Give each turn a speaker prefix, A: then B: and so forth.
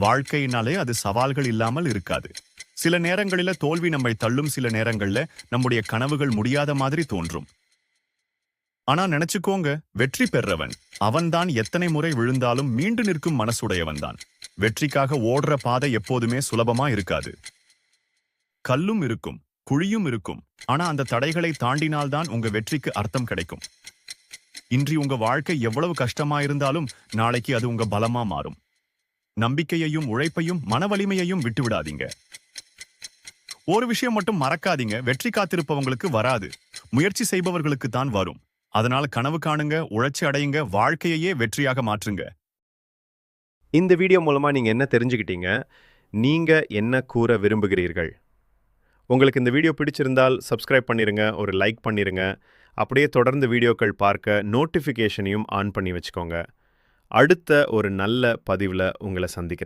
A: வாழ்க்கையினாலே அது சவால்கள் இல்லாமல் இருக்காது. சில நேரங்களில தோல்வி நம்மை தள்ளும் சில நேரங்கள்ல நம்முடைய கனவுகள் முடியாத மாதிரி தோன்றும். ஆனா நினைச்சுக்கோங்க வெற்றி பெறவன் அவன்தான் எத்தனை முறை விழுந்தாலும் மீண்டு நிற்கும் மனசுடையவன்தான் வெற்றிக்காக ஓடுற பாதை எப்போதுமே சுலபமா இருக்காது. கல்லும் இருக்கும் குழியும் இருக்கும் ஆனா அந்த தடைகளை தாண்டினால்தான் உங்க வெற்றிக்கு அர்த்தம் கிடைக்கும். இன்றி உங்க வாழ்க்கை எவ்வளவு கஷ்டமா இருந்தாலும் நாளைக்கு அது உங்க பலமா மாறும். நம்பிக்கையையும் உழைப்பையும் மன வலிமையையும் விட்டு விடாதீங்க ஒரு விஷயம் மட்டும் மறக்காதீங்க. வெற்றி காத்திருப்பவங்களுக்கு வராது. முயற்சி செய்பவர்களுக்கு தான் வரும். அதனால கனவு காணுங்க உழைச்சி அடையுங்க வாழ்க்கையையே வெற்றியாக மாற்றுங்க.
B: இந்த வீடியோ மூலமாக நீங்கள் என்ன தெரிஞ்சுக்கிட்டீங்க? நீங்கள் என்ன கூற விரும்புகிறீர்கள்? உங்களுக்கு இந்த வீடியோ பிடிச்சிருந்தால் சப்ஸ்கிரைப் பண்ணிருங்க ஒரு லைக் பண்ணிருங்க. அப்படியே தொடர்ந்து வீடியோக்கள் பார்க்க நோட்டிஃபிகேஷனையும் ஆன் பண்ணி வச்சுக்கோங்க. அடுத்த ஒரு நல்ல பதிவில் உங்களை சந்திக்கிறேன்.